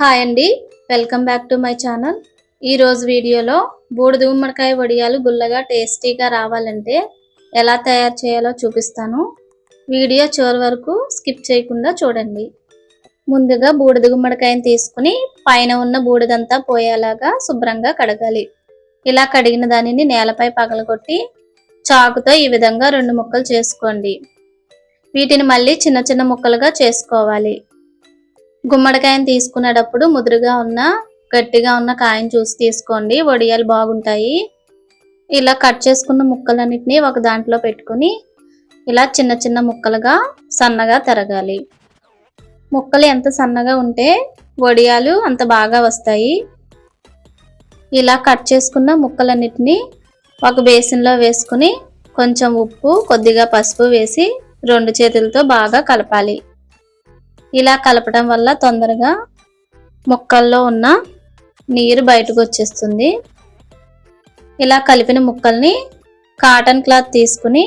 Hi అండి. Welcome back to my channel. ఈరోజు వీడియోలో బూడిద గుమ్మడికాయ వడియాలు గుల్లగా టేస్టీగా రావాలంటే ఎలా తయారు చేయాలో చూపిస్తాను. వీడియో చివరి వరకు స్కిప్ చేయకుండా చూడండి. ముందుగా బూడిద గుమ్మడికాయని తీసుకుని పైన ఉన్న బూడిదంతా పోయేలాగా శుభ్రంగా కడగాలి. ఇలా కడిగిన దానిని నేలపై పగలగొట్టి చాకుతో ఈ విధంగా రెండు ముక్కలు చేసుకోండి. వీటిని మళ్ళీ చిన్న చిన్న ముక్కలుగా చేసుకోవాలి. గుమ్మడికాయని తీసుకునేటప్పుడు ముదురుగా ఉన్న గట్టిగా ఉన్న కాయని చూసి తీసుకోండి. వడియాలు బాగుంటాయి. ఇలా కట్ చేసుకున్న ముక్కలన్నిటిని ఒక దాంట్లో పెట్టుకుని ఇలా చిన్న చిన్న ముక్కలుగా సన్నగా తరగాలి. ముక్కలు ఎంత సన్నగా ఉంటే వడియాలు అంత బాగా వస్తాయి. ఇలా కట్ చేసుకున్న ముక్కలన్నిటిని ఒక బేసిన్లో వేసుకుని కొంచెం ఉప్పు కొద్దిగా పసుపు వేసి రెండు చేతులతో బాగా కలపాలి. ఇలా కలపడం వల్ల తొందరగా ముక్కల్లో ఉన్న నీరు బయటకు వచ్చేస్తుంది. ఇలా కలిపిన ముక్కల్ని కాటన్ క్లాత్ తీసుకుని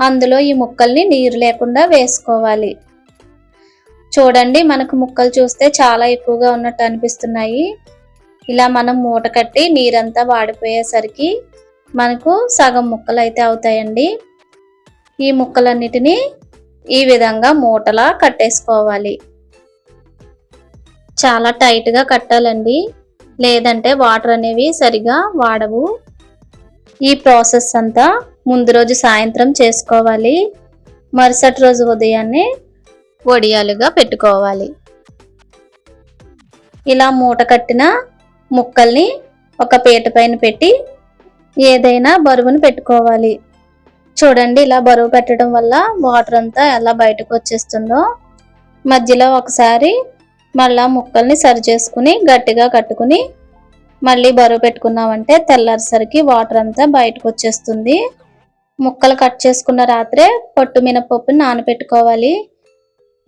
అందులో ఈ ముక్కల్ని నీరు లేకుండా వేసుకోవాలి. చూడండి మనకు ముక్కలు చూస్తే చాలా ఎక్కువగా ఉన్నట్టు అనిపిస్తున్నాయి. ఇలా మనం మూట కట్టి నీరంతా వాడిపోయేసరికి మనకు సగం ముక్కలు అయితే అవుతాయండి. ఈ ముక్కలన్నిటినీ ఈ విధంగా మూటలా కట్టేసుకోవాలి. చాలా టైట్గా కట్టాలండి. లేదంటే వాటర్ అనేవి సరిగా వాడవు. ఈ ప్రాసెస్ అంతా ముందు రోజు సాయంత్రం చేసుకోవాలి. మరుసటి రోజు ఉదయాన్నే వడియాలుగా పెట్టుకోవాలి. ఇలా మూట కట్టిన ముక్కల్ని ఒక పీట పైన పెట్టి ఏదైనా బరువును పెట్టుకోవాలి. చూడండి ఇలా బరువు పెట్టడం వల్ల వాటర్ అంతా ఎలా బయటకు వచ్చేస్తుందో. మధ్యలో ఒకసారి మళ్ళా ముక్కల్ని సరి చేసుకుని గట్టిగా కట్టుకుని మళ్ళీ బరువు పెట్టుకున్నామంటే తెల్లారిసరికి వాటర్ అంతా బయటకు వచ్చేస్తుంది. ముక్కలు కట్ చేసుకున్న రాత్రే పొట్టు మినపప్పుని నానబెట్టుకోవాలి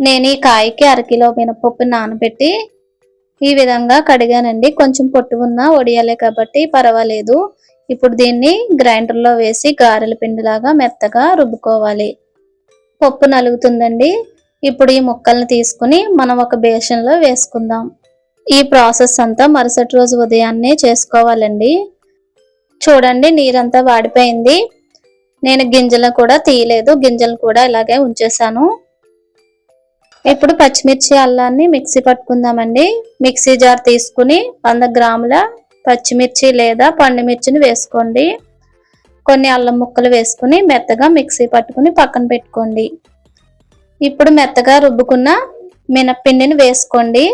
నేను ఈ కాయకి అరకిలో మినపప్పుని నానబెట్టి ఈ విధంగా కడిగానండి. కొంచెం పొట్టు ఉన్న వడియాలే కాబట్టి పర్వాలేదు. ఇప్పుడు దీన్ని గ్రైండర్లో వేసి గారెల పిండిలాగా మెత్తగా రుబ్బుకోవాలి. పప్పు నలుగుతుందండి. ఇప్పుడు ఈ ముక్కల్ని తీసుకుని మనం ఒక బేషన్లో వేసుకుందాం. ఈ ప్రాసెస్ అంతా మరుసటి రోజు ఉదయాన్నే చేసుకోవాలండి. చూడండి నీరంతా వాడిపోయింది. నేను గింజలు కూడా తీయలేదు. గింజలు కూడా ఇలాగే ఉంచేసాను ఇప్పుడు పచ్చిమిర్చి అల్లాన్ని మిక్సీ పట్టుకుందామండి. మిక్సీ జార్ తీసుకుని వంద గ్రాముల పచ్చిమిర్చి లేదా పండుమిర్చిని వేసుకోండి. కొన్ని అల్లం ముక్కలు వేసుకుని మెత్తగా మిక్సీ పట్టుకుని పక్కన పెట్టుకోండి. ఇప్పుడు మెత్తగా రుబ్బుకున్న మినప్పిండిని వేసుకోండి.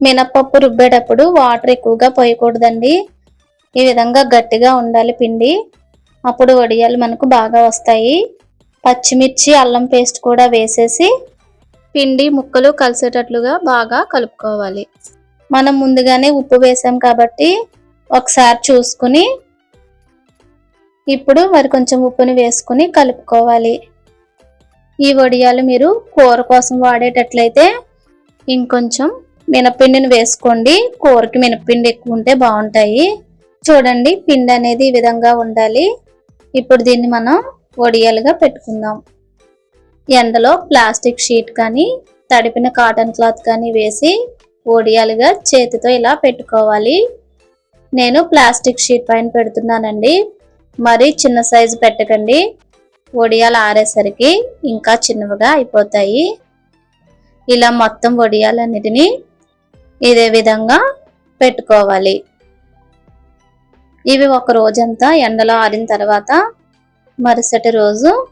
మినప్పప్పు రుబ్బేటప్పుడు వాటర్ ఎక్కువగా పోయకూడదండి. ఈ విధంగా గట్టిగా ఉండాలి పిండి. అప్పుడు వడియాలు మనకు బాగా వస్తాయి. పచ్చిమిర్చి అల్లం పేస్ట్ కూడా వేసేసి పిండి ముక్కలు కలిసేటట్లుగా బాగా కలుపుకోవాలి. మనం ముందుగానే ఉప్పు వేసాం కాబట్టి ఒకసారి చూసుకుని ఇప్పుడు మరి కొంచెం ఉప్పుని వేసుకుని కలుపుకోవాలి. ఈ వడియాలు మీరు కూర కోసం వాడేటట్లయితే ఇంకొంచెం మినపిండిని వేసుకోండి. కూరకి మినపిండి ఎక్కువ ఉంటే బాగుంటాయి. చూడండి పిండి అనేది ఈ విధంగా ఉండాలి. ఇప్పుడు దీన్ని మనం వడియాలుగా పెట్టుకుందాం. ఎండలో ప్లాస్టిక్ షీట్ కానీ తడిపిన కాటన్ క్లాత్ కానీ వేసి వడియాలుగా చేతితో ఇలా పెట్టుకోవాలి. నేను ప్లాస్టిక్ షీట్ పైన పెడుతున్నానండి. మరి చిన్న సైజు పెట్టకండి. వడియాలు ఆరేసరికి ఇంకా చిన్నవిగా అయిపోతాయి. ఇలా మొత్తం వడియాలన్నిటినీ ఇదే విధంగా పెట్టుకోవాలి. ఇవి ఒక రోజంతా ఎండలో ఆరిన తర్వాత మరుసటి రోజు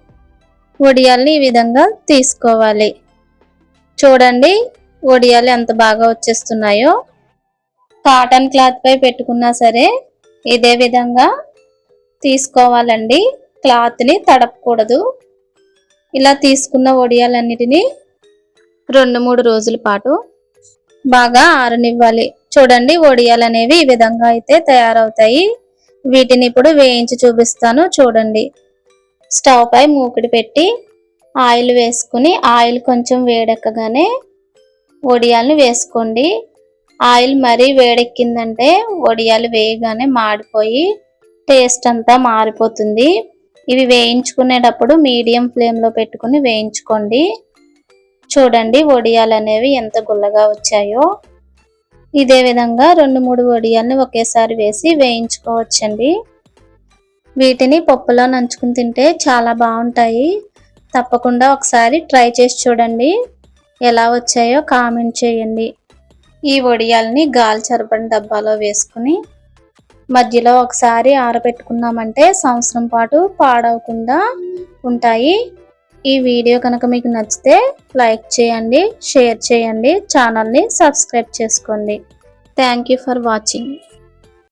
వడియాల్ని ఈ విధంగా తీసుకోవాలి. చూడండి వడియాలు ఎంత బాగా వచ్చేస్తున్నాయో కాటన్ క్లాత్ పై పెట్టుకున్నా సరే ఇదే విధంగా తీసుకోవాలండి. క్లాత్ని తడపకూడదు. ఇలా తీసుకున్న ఒడియాలన్నిటినీ రెండు మూడు రోజుల పాటు బాగా ఆరనివ్వాలి. చూడండి వడియాలు అనేవి ఈ విధంగా అయితే తయారవుతాయి. వీటిని ఇప్పుడు వేయించి చూపిస్తాను చూడండి. స్టవ్ పై మూకిడి పెట్టి ఆయిల్ వేసుకుని ఆయిల్ కొంచెం వేడెక్కగానే వడియాల్ని వేసుకోండి. ఆయిల్ మరీ వేడెక్కిందంటే వడియాలు వేయగానే మాడిపోయి టేస్ట్ అంతా మారిపోతుంది. ఇవి వేయించుకునేటప్పుడు మీడియం ఫ్లేమ్లో పెట్టుకుని వేయించుకోండి. చూడండి వడియాలు అనేవి ఎంత గుల్లగా వచ్చాయో. ఇదే విధంగా రెండు మూడు వడియాల్ని ఒకేసారి వేసి వేయించుకోవచ్చండి. వీటిని పప్పులో నంచుకుని తింటే చాలా బాగుంటాయి. తప్పకుండా ఒకసారి ట్రై చేసి చూడండి. ఎలా వచ్చాయో కామెంట్ చేయండి. ఈ వడియాల్ని గాలి చరపని డబ్బాలో వేసుకుని మధ్యలో ఒకసారి ఆరబెట్టుకున్నామంటే సంవత్సరం పాటు పాడవకుండా ఉంటాయి. ఈ వీడియో కనుక మీకు నచ్చితే లైక్ చేయండి షేర్ చేయండి ఛానల్ని సబ్స్క్రైబ్ చేసుకోండి. Thank you for watching.